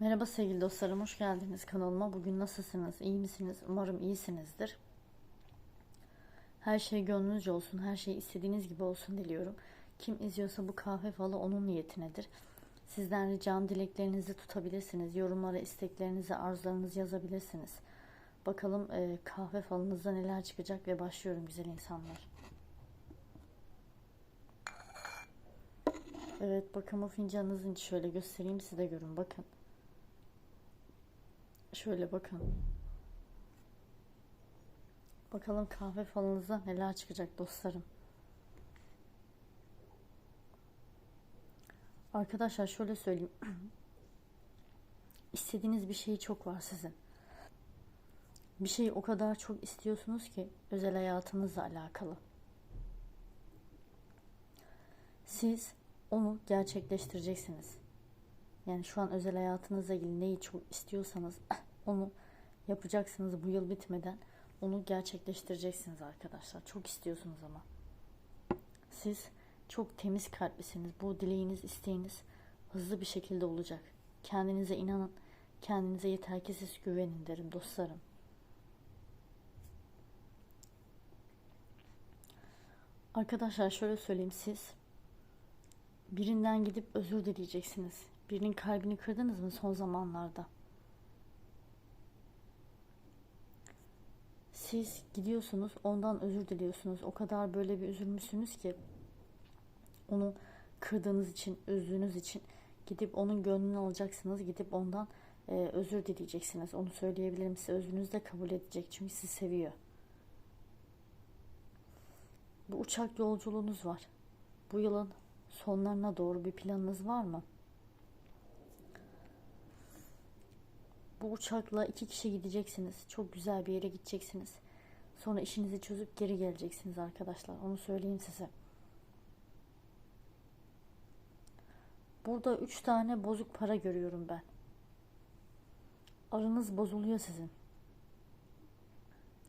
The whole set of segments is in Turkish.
Merhaba sevgili dostlarım, hoş geldiniz kanalıma. Bugün nasılsınız, iyi misiniz? Umarım iyisinizdir. Her şey gönlünüzce olsun, her şey istediğiniz gibi olsun diliyorum. Kim izliyorsa bu kahve falı onun niyetinedir. Sizden ricam dileklerinizi tutabilirsiniz. Yorumlara isteklerinizi, arzularınızı yazabilirsiniz. Bakalım e, kahve falınızda neler çıkacak ve başlıyorum güzel insanlar. Evet bakın bu fincanınızın şöyle göstereyim size görün bakın. Şöyle bakın. Bakalım kahve falınıza neler çıkacak dostlarım. Arkadaşlar şöyle söyleyeyim. İstediğiniz bir şey çok var sizin. Bir şeyi o kadar çok istiyorsunuz ki özel hayatınızla alakalı. Siz onu gerçekleştireceksiniz. Yani şu an özel hayatınızla ilgili neyi çok istiyorsanız onu yapacaksınız bu yıl bitmeden. Onu gerçekleştireceksiniz arkadaşlar. Çok istiyorsunuz ama. Siz çok temiz kalplisiniz. Bu dileğiniz, isteğiniz hızlı bir şekilde olacak. Kendinize inanın. Kendinize yeter ki siz güvenin derim dostlarım. Arkadaşlar şöyle söyleyeyim siz birinden gidip özür dileyeceksiniz. Birinin kalbini kırdınız mı son zamanlarda? Siz gidiyorsunuz ondan özür diliyorsunuz. O kadar böyle bir üzülmüşsünüz ki onu kırdığınız için, üzdüğünüz için gidip onun gönlünü alacaksınız. Gidip ondan e, özür dileyeceksiniz. Onu söyleyebilirim size. Özünüzü de kabul edecek. Çünkü sizi seviyor. Bu uçak yolculuğunuz var. Bu yılın sonlarına doğru bir planınız var mı? Bu uçakla iki kişi gideceksiniz. Çok güzel bir yere gideceksiniz. Sonra işinizi çözüp geri geleceksiniz arkadaşlar. Onu söyleyeyim size. Burada üç tane bozuk para görüyorum ben. Aranız bozuluyor sizin.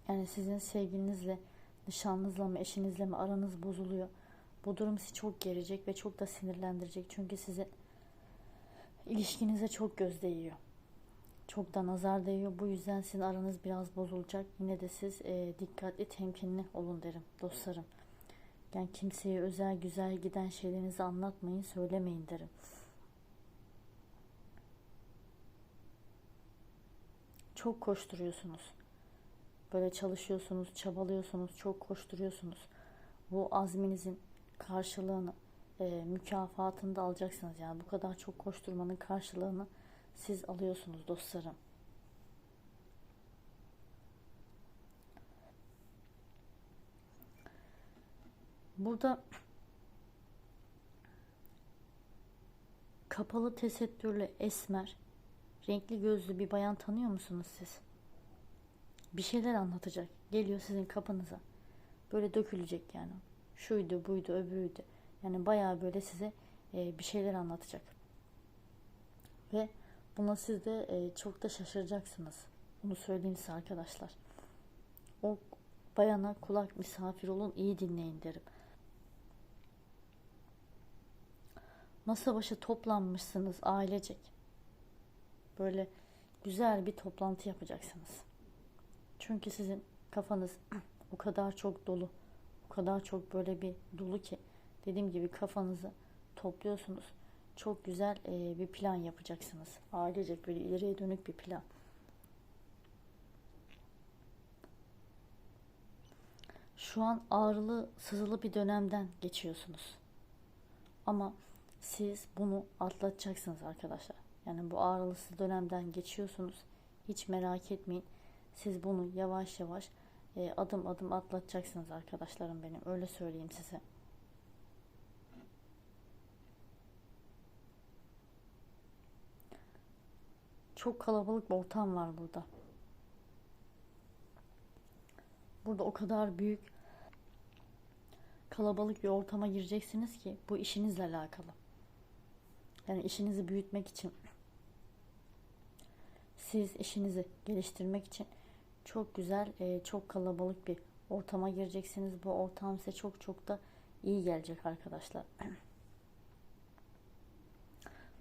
Yani sizin sevgilinizle, nişanlınızla mı, eşinizle mi aranız bozuluyor. Bu durum sizi çok gerecek ve çok da sinirlendirecek. Çünkü sizin ilişkinize çok göz değiyor. Çok da nazar değiyor. Bu yüzden sizin aranız biraz bozulacak. Yine de siz e, dikkatli, temkinli olun derim dostlarım. Yani kimseye özel güzel giden şeylerinizi anlatmayın, söylemeyin derim. Çok koşturuyorsunuz. Böyle çalışıyorsunuz, çabalıyorsunuz, çok koşturuyorsunuz. Bu azminizin karşılığını, e, mükafatını da alacaksınız. Yani bu kadar çok koşturmanın karşılığını siz alıyorsunuz dostlarım. Burada kapalı tesettürlü esmer, renkli gözlü bir bayan tanıyor musunuz siz? Bir şeyler anlatacak. Geliyor sizin kapınıza. Böyle dökülecek yani. Şuydu, buydu, öbürüydü. Yani bayağı böyle size e, bir şeyler anlatacak. Ve buna siz de e, çok da şaşıracaksınız. Bunu söyleyeyim size arkadaşlar. O bayana kulak misafir olun, iyi dinleyin derim. Masa başı toplanmışsınız ailecek. Böyle güzel bir toplantı yapacaksınız. Çünkü sizin kafanız o kadar çok dolu, o kadar çok böyle bir dolu ki dediğim gibi kafanızı topluyorsunuz. Çok güzel e, bir plan yapacaksınız. Ailecek böyle ileriye dönük bir plan. Şu an ağrılı, sızılı bir dönemden geçiyorsunuz. Ama siz bunu atlatacaksınız arkadaşlar. Yani bu ağrılı dönemden geçiyorsunuz. Hiç merak etmeyin. Siz bunu yavaş yavaş e, adım adım atlatacaksınız arkadaşlarım benim. Öyle söyleyeyim size. Çok kalabalık bir ortam var burada. Burada o kadar büyük kalabalık bir ortama gireceksiniz ki bu işinizle alakalı. Yani işinizi büyütmek için siz işinizi geliştirmek için çok güzel, e, çok kalabalık bir ortama gireceksiniz. Bu ortam size çok çok da iyi gelecek arkadaşlar.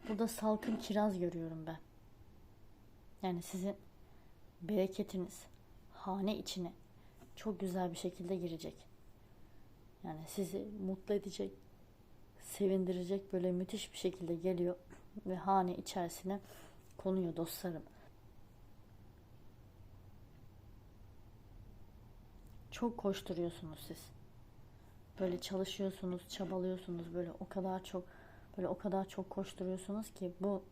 Burada salkım kiraz görüyorum ben. Yani sizin bereketiniz hane içine çok güzel bir şekilde girecek. Yani sizi mutlu edecek, sevindirecek böyle müthiş bir şekilde geliyor ve hane içerisine konuyor dostlarım. Çok koşturuyorsunuz siz. Böyle çalışıyorsunuz, çabalıyorsunuz böyle o kadar çok böyle o kadar çok koşturuyorsunuz ki bu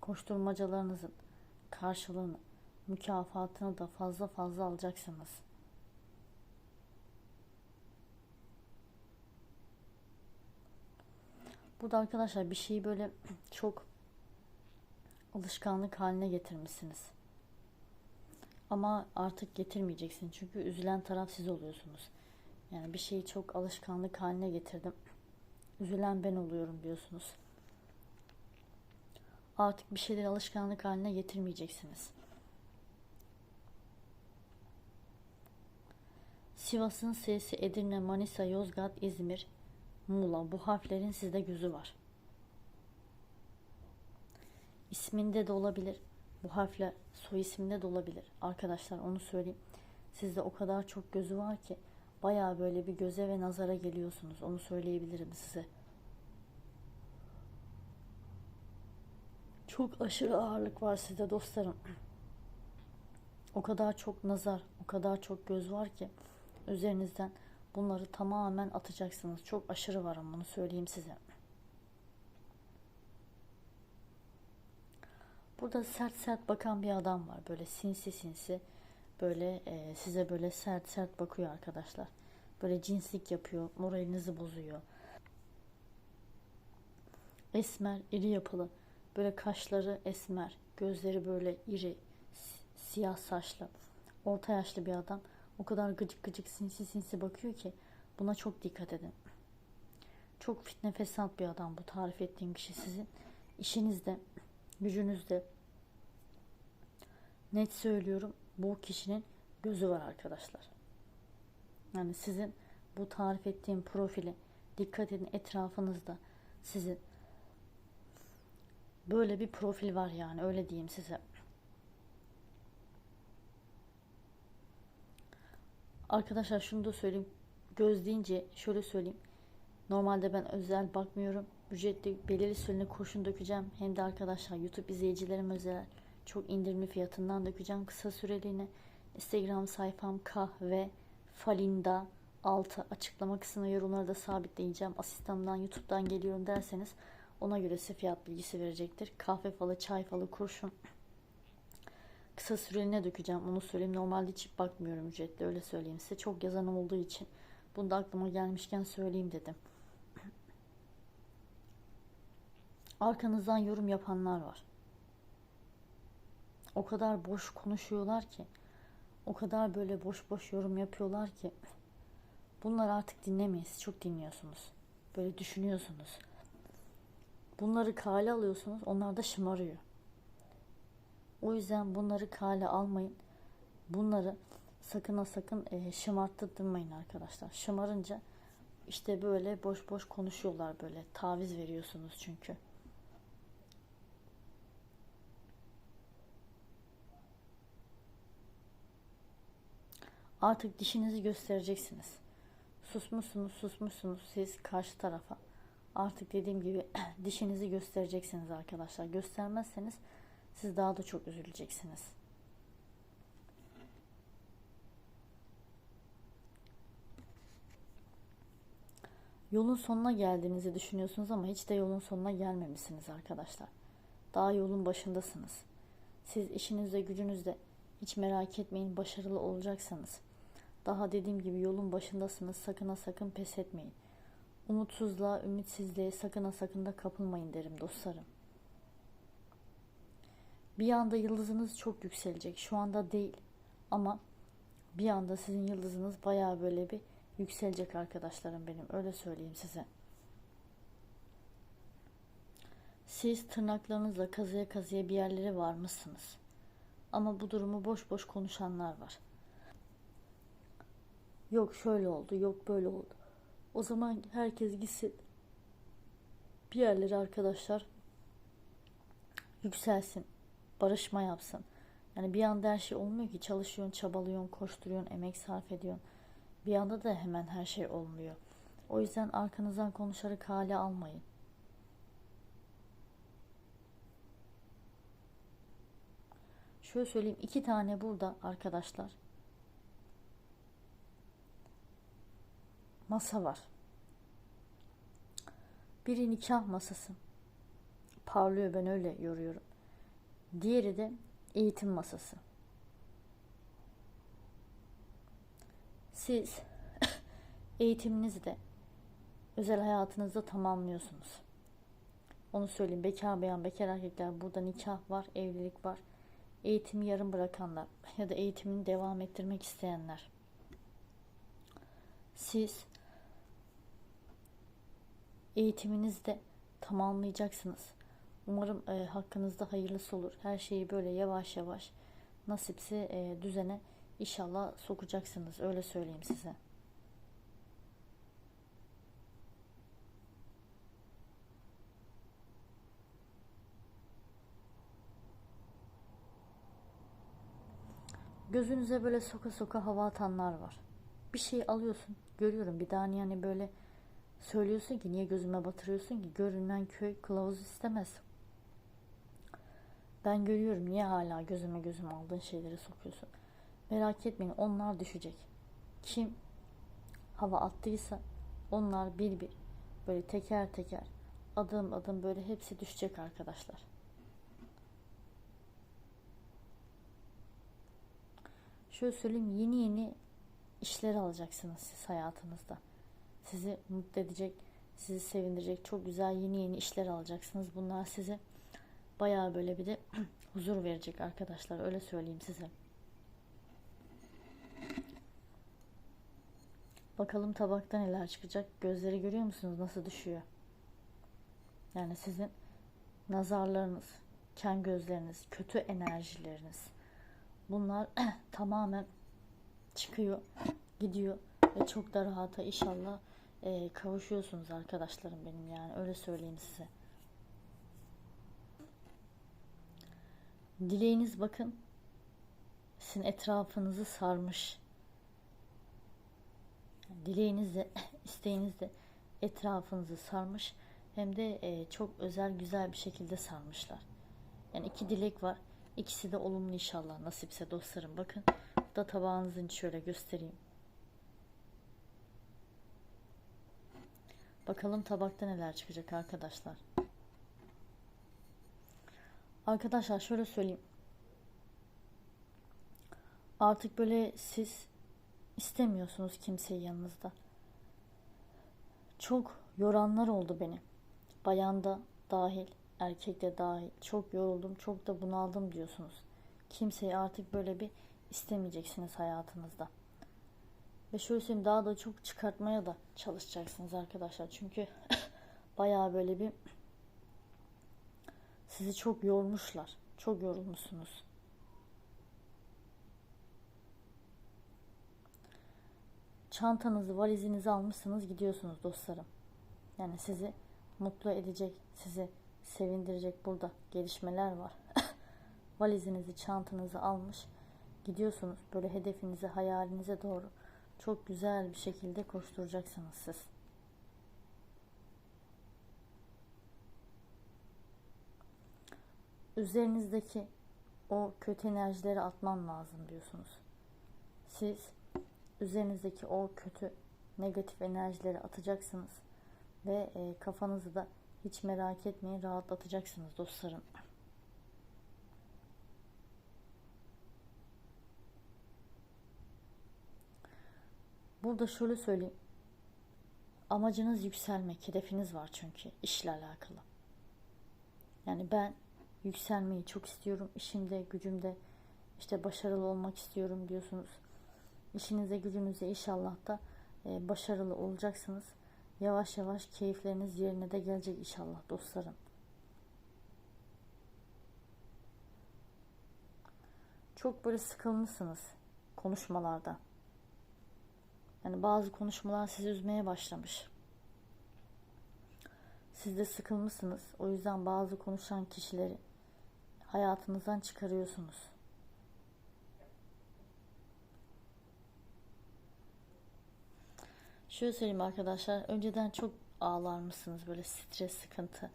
koşturmacalarınızın karşılığını, mükafatını da fazla fazla alacaksınız. Burada arkadaşlar bir şeyi böyle çok alışkanlık haline getirmişsiniz. Ama artık getirmeyeceksin çünkü üzülen taraf siz oluyorsunuz. Yani bir şeyi çok alışkanlık haline getirdim. Üzülen ben oluyorum diyorsunuz. Artık bir şeyleri alışkanlık haline getirmeyeceksiniz. Sivas'ın sesi Edirne, Manisa, Yozgat, İzmir, Muğla bu harflerin sizde gözü var. İsminde de olabilir. Bu harfler soy isminde de olabilir. Arkadaşlar onu söyleyeyim. Sizde o kadar çok gözü var ki baya böyle bir göze ve nazara geliyorsunuz. Onu söyleyebilirim size. Çok aşırı ağırlık var sizde dostlarım. O kadar çok nazar, o kadar çok göz var ki üzerinizden bunları tamamen atacaksınız. Çok aşırı var ama bunu söyleyeyim size. Burada sert sert bakan bir adam var. Böyle sinsi sinsi. Böyle e, size böyle sert sert bakıyor arkadaşlar. Böyle cinslik yapıyor. Moralinizi bozuyor. Esmer, iri yapılı. Böyle kaşları esmer. Gözleri böyle iri. Siyah saçlı. Orta yaşlı bir adam. O kadar gıcık gıcık sinsi sinsi bakıyor ki buna çok dikkat edin. Çok fitne fesat bir adam bu tarif ettiğim kişi sizin. işinizde, gücünüzde net söylüyorum bu kişinin gözü var arkadaşlar. Yani sizin bu tarif ettiğim profili dikkat edin etrafınızda sizin böyle bir profil var yani öyle diyeyim size. Arkadaşlar şunu da söyleyeyim. Göz deyince şöyle söyleyeyim. Normalde ben özel bakmıyorum. Ücretli belirli süreliğine kurşun dökeceğim. Hem de arkadaşlar YouTube izleyicilerim özel çok indirimli fiyatından dökeceğim kısa süreliğine. Instagram sayfam kahve falinda altı açıklama kısmına yorumları da sabitleyeceğim. Asistanımdan YouTube'dan geliyorum derseniz ona göre size fiyat bilgisi verecektir. Kahve falı, çay falı, kurşun kısa süreliğine dökeceğim. Onu söyleyeyim. Normalde hiç bakmıyorum ücretli. Öyle söyleyeyim size. Çok yazan olduğu için. Bunu da aklıma gelmişken söyleyeyim dedim. Arkanızdan yorum yapanlar var. O kadar boş konuşuyorlar ki. O kadar böyle boş boş yorum yapıyorlar ki. Bunları artık dinlemeyiz. Çok dinliyorsunuz. Böyle düşünüyorsunuz. Bunları kale alıyorsunuz. Onlar da şımarıyor. O yüzden bunları kale almayın. Bunları sakın ha sakın e, şımarttırmayın arkadaşlar. Şımarınca işte böyle boş boş konuşuyorlar böyle. Taviz veriyorsunuz çünkü. Artık dişinizi göstereceksiniz. Susmuşsunuz, susmuşsunuz siz karşı tarafa. Artık dediğim gibi dişinizi göstereceksiniz arkadaşlar. Göstermezseniz siz daha da çok üzüleceksiniz. Yolun sonuna geldiğinizi düşünüyorsunuz ama hiç de yolun sonuna gelmemişsiniz arkadaşlar. Daha yolun başındasınız. Siz işinizde gücünüzde hiç merak etmeyin başarılı olacaksanız. Daha dediğim gibi yolun başındasınız sakın ha sakın pes etmeyin. Umutsuzluğa, ümitsizliğe sakın ha sakın da kapılmayın derim dostlarım. Bir anda yıldızınız çok yükselecek. Şu anda değil. Ama bir anda sizin yıldızınız bayağı böyle bir yükselecek arkadaşlarım benim. Öyle söyleyeyim size. Siz tırnaklarınızla kazıya kazıya bir yerlere varmışsınız. Ama bu durumu boş boş konuşanlar var. Yok şöyle oldu, yok böyle oldu. O zaman herkes gitsin. Bir yerlere arkadaşlar yükselsin barışma yapsın. Yani bir anda her şey olmuyor ki çalışıyorsun, çabalıyorsun, koşturuyorsun, emek sarf ediyorsun. Bir anda da hemen her şey olmuyor. O yüzden arkanızdan konuşarak hale almayın. Şöyle söyleyeyim iki tane burada arkadaşlar. Masa var. Biri nikah masası. Parlıyor ben öyle yoruyorum. Diğeri de eğitim masası. Siz eğitiminizi de özel hayatınızda tamamlıyorsunuz. Onu söyleyeyim. Bekar beyan, bekar erkekler burada nikah var, evlilik var. Eğitimi yarım bırakanlar ya da eğitimini devam ettirmek isteyenler. Siz eğitiminizde tamamlayacaksınız. Umarım e, hakkınızda hayırlısı olur. Her şeyi böyle yavaş yavaş nasipse e, düzene inşallah sokacaksınız. Öyle söyleyeyim size. Gözünüze böyle soka soka hava atanlar var. Bir şey alıyorsun, görüyorum. Bir hani yani böyle söylüyorsun ki niye gözüme batırıyorsun ki? Görünen köy kılavuz istemez. Ben görüyorum niye hala gözüme gözüme aldığın şeyleri sokuyorsun. Merak etmeyin onlar düşecek. Kim hava attıysa onlar bir bir böyle teker teker adım adım böyle hepsi düşecek arkadaşlar. Şöyle söyleyeyim yeni yeni işler alacaksınız siz hayatınızda. Sizi mutlu edecek, sizi sevindirecek çok güzel yeni yeni işler alacaksınız. Bunlar size bayağı böyle bir de huzur verecek arkadaşlar öyle söyleyeyim size. Bakalım tabakta neler çıkacak. Gözleri görüyor musunuz nasıl düşüyor? Yani sizin nazarlarınız, ken gözleriniz, kötü enerjileriniz bunlar tamamen çıkıyor, gidiyor ve çok da rahata inşallah e, kavuşuyorsunuz arkadaşlarım benim yani öyle söyleyeyim size. Dileğiniz bakın sizin etrafınızı sarmış. Dileğiniz de isteğiniz de etrafınızı sarmış hem de e, çok özel güzel bir şekilde sarmışlar. Yani iki dilek var. İkisi de olumlu inşallah nasipse dostlarım. Bakın bu da tabağınızın şöyle göstereyim. Bakalım tabakta neler çıkacak arkadaşlar. Arkadaşlar şöyle söyleyeyim. Artık böyle siz istemiyorsunuz kimseyi yanınızda. Çok yoranlar oldu beni. Bayan da dahil, erkek de dahil. Çok yoruldum, çok da bunaldım diyorsunuz. Kimseyi artık böyle bir istemeyeceksiniz hayatınızda. Ve şöyle söyleyeyim daha da çok çıkartmaya da çalışacaksınız arkadaşlar. Çünkü bayağı böyle bir sizi çok yormuşlar. Çok yorulmuşsunuz. Çantanızı, valizinizi almışsınız gidiyorsunuz dostlarım. Yani sizi mutlu edecek, sizi sevindirecek burada gelişmeler var. Valizinizi, çantanızı almış gidiyorsunuz. Böyle hedefinize, hayalinize doğru çok güzel bir şekilde koşturacaksınız siz. Üzerinizdeki o kötü enerjileri atman lazım diyorsunuz. Siz üzerinizdeki o kötü negatif enerjileri atacaksınız ve e, kafanızı da hiç merak etmeyin rahatlatacaksınız dostlarım. Burada şöyle söyleyeyim. Amacınız yükselmek, hedefiniz var çünkü işle alakalı. Yani ben yükselmeyi çok istiyorum. İşimde, gücümde işte başarılı olmak istiyorum diyorsunuz. İşinize, gücünüze inşallah da e, başarılı olacaksınız. Yavaş yavaş keyifleriniz yerine de gelecek inşallah dostlarım. Çok böyle sıkılmışsınız konuşmalarda. Yani bazı konuşmalar sizi üzmeye başlamış. Siz de sıkılmışsınız. O yüzden bazı konuşan kişileri hayatınızdan çıkarıyorsunuz. Şöyle söyleyeyim arkadaşlar. Önceden çok ağlar mısınız böyle stres, sıkıntı.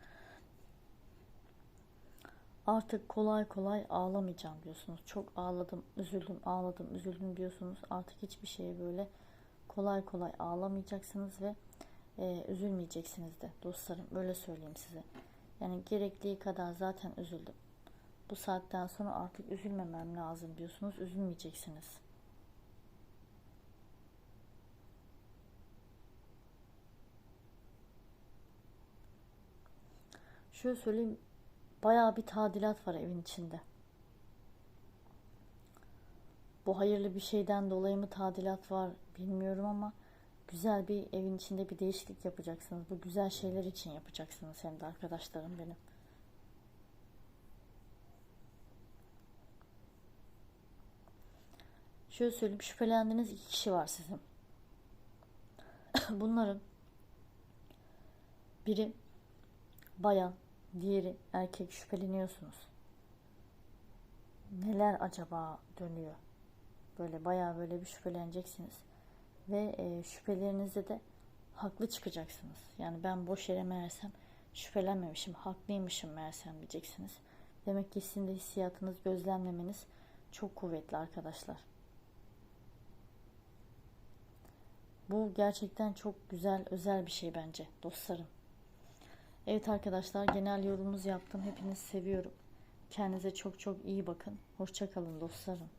Artık kolay kolay ağlamayacağım diyorsunuz. Çok ağladım, üzüldüm, ağladım, üzüldüm diyorsunuz. Artık hiçbir şeye böyle kolay kolay ağlamayacaksınız ve e, üzülmeyeceksiniz de dostlarım. Böyle söyleyeyim size. Yani gerektiği kadar zaten üzüldüm. Bu saatten sonra artık üzülmemem lazım diyorsunuz. Üzülmeyeceksiniz. Şöyle söyleyeyim. Bayağı bir tadilat var evin içinde. Bu hayırlı bir şeyden dolayı mı tadilat var bilmiyorum ama güzel bir evin içinde bir değişiklik yapacaksınız. Bu güzel şeyler için yapacaksınız hem de arkadaşlarım benim. Şöyle söyleyeyim şüphelendiğiniz iki kişi var sizin. Bunların biri bayan, diğeri erkek şüpheleniyorsunuz. Neler acaba dönüyor? Böyle bayağı böyle bir şüpheleneceksiniz. Ve e, şüphelerinizde de haklı çıkacaksınız. Yani ben boş yere meğersem şüphelenmemişim, haklıymışım meğersem diyeceksiniz. Demek ki sizin de hissiyatınız, gözlemlemeniz çok kuvvetli arkadaşlar. Bu gerçekten çok güzel, özel bir şey bence dostlarım. Evet arkadaşlar genel yorumumuz yaptım. Hepinizi seviyorum. Kendinize çok çok iyi bakın. Hoşçakalın dostlarım.